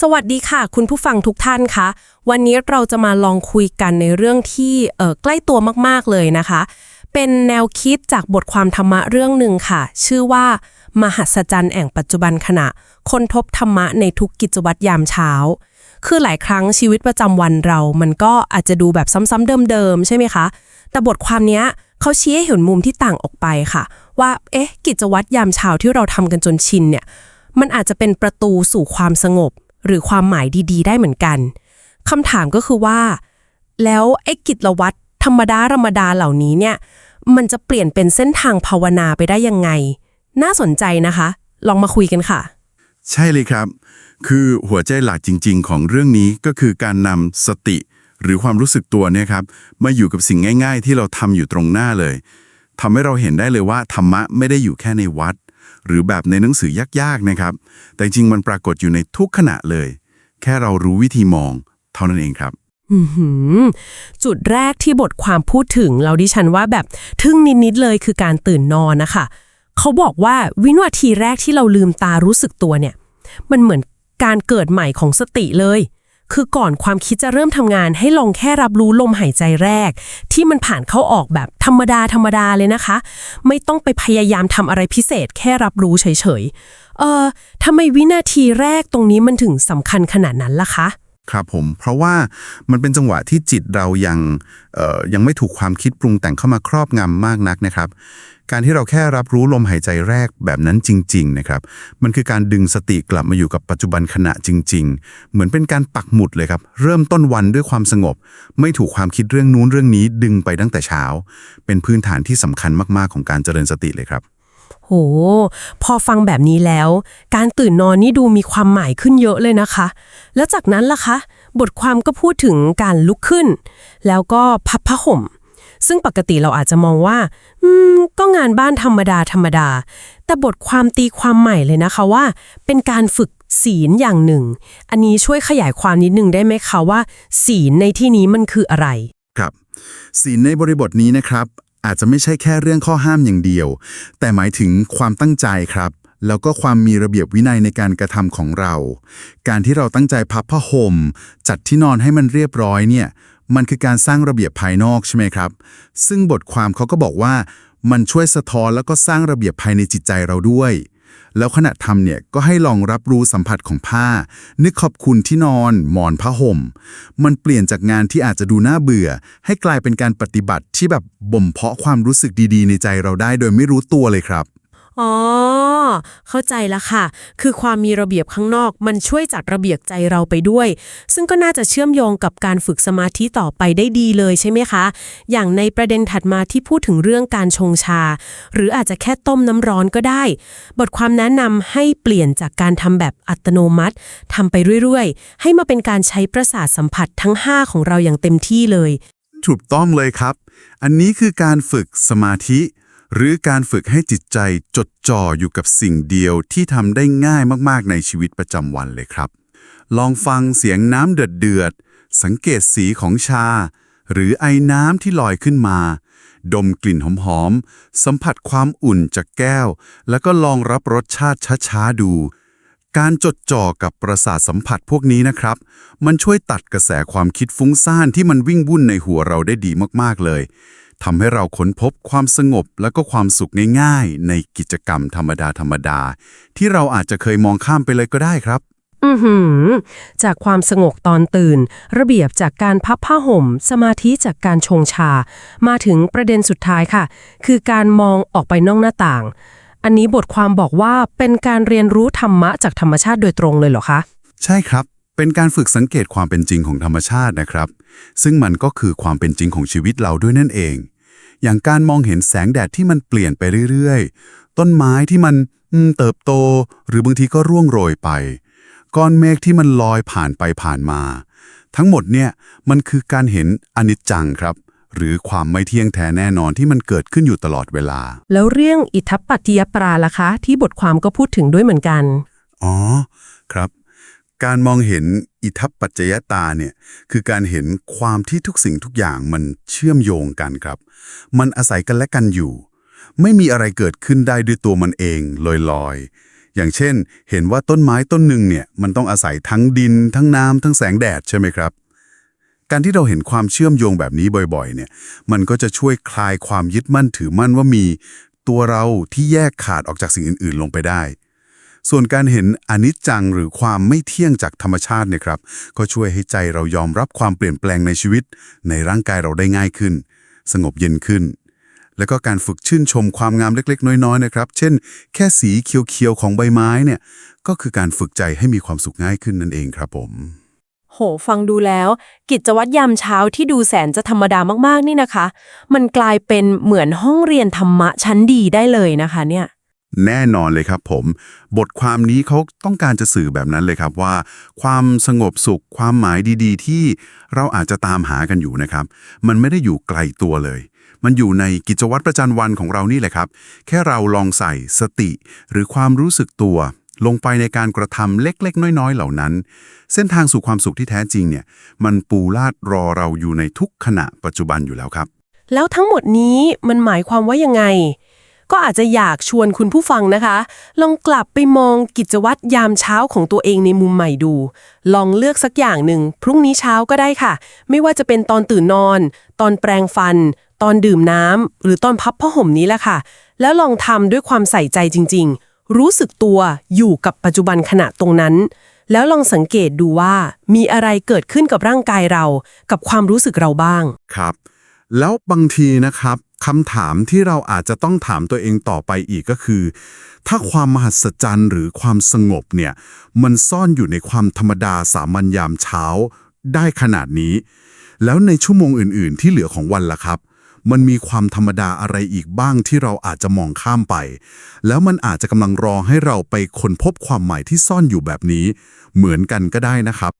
สวัสดีค่ะ คุณผู้ฟังทุกท่านคะวันนี้เราจะมาลองคุยกันในเรื่องที่เออใกล้ตัวมากๆเลยนะคะ เป็นแนวคิดจากบทความธรรมะเรื่องหนึ่งค่ะ ชื่อว่า มหัศจรรย์แห่งปัจจุบันขณะ คนทบธรรมะในทุกกิจวัตรยามเช้า คือหลายครั้งชีวิตประจำวันเรา มันก็อาจจะดูแบบซ้ำๆเดิมๆใช่ไหมคะ แต่บทความนี้เขาชี้ให้เห็นมุมที่ต่างออกไปค่ะ ว่าเอ๊ะกิจวัตรยามเช้าที่เราทำกันจนชินเนี่ยมันอาจจะเป็นประตูสู่ความสงบ หรือความหมายดีๆ ได้เหมือนกันคำถามก็คือว่า แล้วไอ้กิจวัตรธรรมดาธรรมดาเหล่านี้เนี่ย มันจะเปลี่ยนเป็นเส้นทางภาวนาไปได้ยังไง น่าสนใจนะคะ ลองมาคุยกันค่ะ ใช่เลยครับ คือหัวใจหลักจริง ๆ ของเรื่องนี้ก็คือการนำสติ หรือความรู้สึกตัวเนี่ยครับมาอยู่กับสิ่งง่าย ๆ ที่เราทำอยู่ตรงหน้าเลยทำให้เราเห็นได้เลยว่าธรรมะไม่ได้อยู่แค่ในวัด หรือแบบในหนังสือยากๆนะครับ แต่จริงมันปรากฏอยู่ในทุกขณะเลย แค่เรารู้วิธีมอง เท่านั้นเองครับจุดแรกที่บทความพูดถึงเราดิฉันว่าแบบทึ่งนิดๆเลยคือการตื่นนอนนะคะ เขาบอกว่าวินาทีแรกที่เราลืมตารู้สึกตัวเนี่ย มันเหมือนการเกิดใหม่ของสติเลย คือก่อนความคิดจะเริ่มทำงานให้ลองแค่รับรู้ลมหายใจแรก ที่มันผ่านเข้าออกแบบธรรมดาธรรมดาเลยนะคะ ไม่ต้องไปพยายามทำอะไรพิเศษ แค่รับรู้เฉยๆเออทำไมวินาทีแรกตรงนี้มันถึงสำคัญขนาดนั้นล่ะคะ ครับผม เพราะว่ามันเป็นจังหวะที่จิตเรายังยังไม่ถูกความคิดปรุงแต่งเข้ามาครอบงำมากนักนะครับ การที่เราแค่รับรู้ลมหายใจแรกแบบนั้นจริง ๆ นะครับ มันคือการดึงสติกลับมาอยู่กับปัจจุบันขณะจริง ๆ เหมือนเป็นการปักหมุดเลยครับ เริ่มต้นวันด้วยความสงบ ไม่ถูกความคิดเรื่องนู้นเรื่องนี้ดึงไปตั้งแต่เช้า เป็นพื้นฐานที่สำคัญมากๆของการเจริญสติเลยครับ โห พอฟังแบบนี้แล้ว การตื่นนอนนี่ดูมีความหมายขึ้นเยอะเลยนะคะ แล้วจากนั้นล่ะคะ บทความก็พูดถึงการลุกขึ้น แล้วก็พับผ้าห่ม ซึ่งปกติเราอาจจะมองว่า อืม ก็งานบ้านธรรมดาธรรมดา แต่บทความตีความใหม่เลยนะคะว่า เป็นการฝึกศีลอย่างหนึ่ง อันนี้ช่วยขยายความนิดนึงได้ไหมคะว่า ศีลในที่นี้มันคืออะไร ครับศีลในบริบทนี้นะครับ อาจจะไม่ใช่แค่เรื่องข้อห้ามอย่างเดียว แต่หมายถึงความตั้งใจครับ แล้วก็ความมีระเบียบวินัยในการกระทำของเรา การที่เราตั้งใจพับผ้าห่มจัดที่นอนให้มันเรียบร้อยเนี่ย มันคือการสร้างระเบียบภายนอกใช่ไหมครับ ซึ่งบทความเขาก็บอกว่ามันช่วยสะท้อนแล้วก็สร้างระเบียบภายในจิตใจเราด้วย แล้วขณะทำเนี่ยก็ให้ลองรับรู้สัมผัสของผ้า นึกขอบคุณที่นอน หมอนผ้าห่ม มันเปลี่ยนจากงานที่อาจจะดูน่าเบื่อ ให้กลายเป็นการปฏิบัติที่แบบบ่มเพาะความรู้สึกดีๆ ในใจเราได้โดยไม่รู้ตัวเลยครับ อ๋อ เข้าใจแล้วค่ะ คือความมีระเบียบข้างนอก มันช่วยจัดระเบียบใจเราไปด้วย ซึ่งก็น่าจะเชื่อมโยงกับการฝึกสมาธิต่อไปได้ดีเลยใช่ไหมคะ อย่างในประเด็นถัดมาที่พูดถึงเรื่องการชงชา หรืออาจจะแค่ต้มน้ำร้อนก็ได้ บทความแนะนำให้เปลี่ยนจากการทำแบบอัตโนมัติทำไปเรื่อยๆ ให้มาเป็นการใช้ประสาทสัมผัสทั้ง 5 ของเราอย่างเต็มที่เลย ถูกต้องเลยครับ อันนี้คือการฝึกสมาธิ หรือการฝึกให้จิตใจจดจ่ออยู่กับสิ่งเดียวที่ทำได้ง่ายมากๆในชีวิตประจำวันเลยครับ ลองฟังเสียงน้ำเดือดเดือดๆสังเกตสีของชา หรือไอ้น้ำที่ลอยขึ้นมา ดมกลิ่นหอมๆ สัมผัสความอุ่นจากแก้ว แล้วก็ลองรับรสชาติช้าๆดู การจดจ่อกับประสาทสัมผัสพวกนี้นะครับ มันช่วยตัดกระแสความคิดฟุ้งซ่านที่มันวิ่งวุ่นในหัวเราได้ดีมากๆเลย ทำให้เราค้นพบความสงบและก็ความสุขง่ายๆ ในกิจกรรมธรรมดาธรรมดาๆที่เราอาจจะเคยมองข้ามไปเลยก็ได้ครับ อือหือ จากความสงบตอนตื่น ระเบียบจากการพับผ้าห่ม สมาธิจากการชงชา มาถึงประเด็นสุดท้ายค่ะ คือการมองออกไปนอกหน้าต่าง อันนี้บทความบอกว่าเป็นการเรียนรู้ธรรมะจากธรรมชาติโดยตรงเลยเหรอคะ ใช่ครับ เป็นการฝึกสังเกตความเป็นจริงของธรรมชาตินะครับ ซึ่งมันก็คือความเป็นจริงของชีวิตเราด้วยนั่นเอง อย่างการมองเห็นแสงแดดที่มันเปลี่ยนไปเรื่อยๆ ต้นไม้ที่มันอืมเติบโต หรือบางทีก็ร่วงโรยไป ก้อนเมฆที่มันลอยผ่านไปผ่านมา ทั้งหมดเนี่ยมันคือการเห็นอนิจจังครับ หรือความไม่เที่ยงแท้แน่นอนที่มันเกิดขึ้นอยู่ตลอดเวลา แล้วเรื่องอิทัปปัตติยปราล่ะคะ ที่บทความก็พูดถึงด้วยเหมือนกัน อ๋อ ครับ การมองเห็นอิทัปปัจจยตาเนี่ยคือการเห็นความที่ทุกสิ่งทุกอย่างมันเชื่อมโยงกันครับ มันอาศัยกันและกันอยู่ ไม่มีอะไรเกิดขึ้นได้ด้วยตัวมันเองลอยๆ อย่างเช่น เห็นว่าต้นไม้ต้นหนึ่งเนี่ยมันต้องอาศัยทั้งดิน ทั้งน้ำทั้งแสงแดดใช่ไหมครับ การที่เราเห็นความเชื่อมโยงแบบนี้บ่อยๆเนี่ยมันก็จะช่วยคลายความยึดมั่นถือมั่นว่ามีตัวเราที่แยกขาดออกจากสิ่งอื่นๆ ลงไปได้ ส่วนการเห็นอนิจจังหรือความไม่เที่ยงจากธรรมชาติเนี่ยครับ ก็ช่วยให้ใจเรายอมรับความเปลี่ยนแปลงในชีวิต ในร่างกายเราได้ง่ายขึ้น สงบเย็นขึ้น แล้วก็การฝึกชื่นชมความงามเล็กๆ น้อยๆนะครับ เช่น แค่สีเขียวๆของใบไม้เนี่ย ก็คือการฝึกใจให้มีความสุขง่ายขึ้นนั่นเองครับผม โห ฟังดูแล้ว กิจวัตรยามเช้าที่ดูแสนจะธรรมดามากๆนี่นะคะ มันกลายเป็นเหมือนห้องเรียนธรรมะชั้นดีได้เลยนะคะเนี่ย แน่นอนเลยครับผม บทความนี้เขาต้องการจะสื่อแบบนั้นเลยครับว่า ความสงบสุขความหมายดี ๆ ที่เราอาจจะตามหากันอยู่นะครับ มันไม่ได้อยู่ไกลตัวเลย มันอยู่ในกิจวัตรประจำวันของเรานี่แหละครับ แค่เราลองใส่สติ หรือความรู้สึกตัว ลงไปในการกระทำเล็ก ๆ น้อย ๆ เหล่านั้น เส้นทางสู่ความสุขที่แท้จริงเนี่ยมันปูลาดรอเราอยู่ในทุกขณะปัจจุบันอยู่แล้วครับ แล้วทั้งหมดนี้มันหมายความว่ายังไง ก็อาจจะอยากชวนคุณผู้ฟังนะคะ ลองกลับไปมองกิจวัตรยามเช้าของตัวเองในมุมใหม่ดู ลองเลือกสักอย่างหนึ่ง พรุ่งนี้เช้าก็ได้ค่ะ ไม่ว่าจะเป็นตอนตื่นนอน ตอนแปรงฟัน ตอนดื่มน้ำหรือตอนพับผ้าห่มนี้แหละค่ะ แล้วลองทำด้วยความใส่ใจจริง ๆ รู้สึกตัวอยู่กับปัจจุบันขณะตรงนั้น แล้วลองสังเกตดูว่ามีอะไรเกิดขึ้นกับร่างกายเรา กับความรู้สึกเราบ้าง ครับ แล้วบางทีนะครับ คำถามที่เราอาจจะต้องถามตัวเองต่อไปอีกก็คือ ถ้าความมหัศจรรย์หรือความสงบเนี่ย มันซ่อนอยู่ในความธรรมดาสามัญยามเช้าได้ขนาดนี้ แล้วในชั่วโมงอื่น ๆ ที่เหลือของวันล่ะครับ มันมีความธรรมดาอะไรอีกบ้างที่เราอาจจะมองข้ามไป แล้วมันอาจจะกำลังรอให้เราไปค้นพบความหมายที่ซ่อนอยู่แบบนี้ เหมือนกันก็ได้นะครับ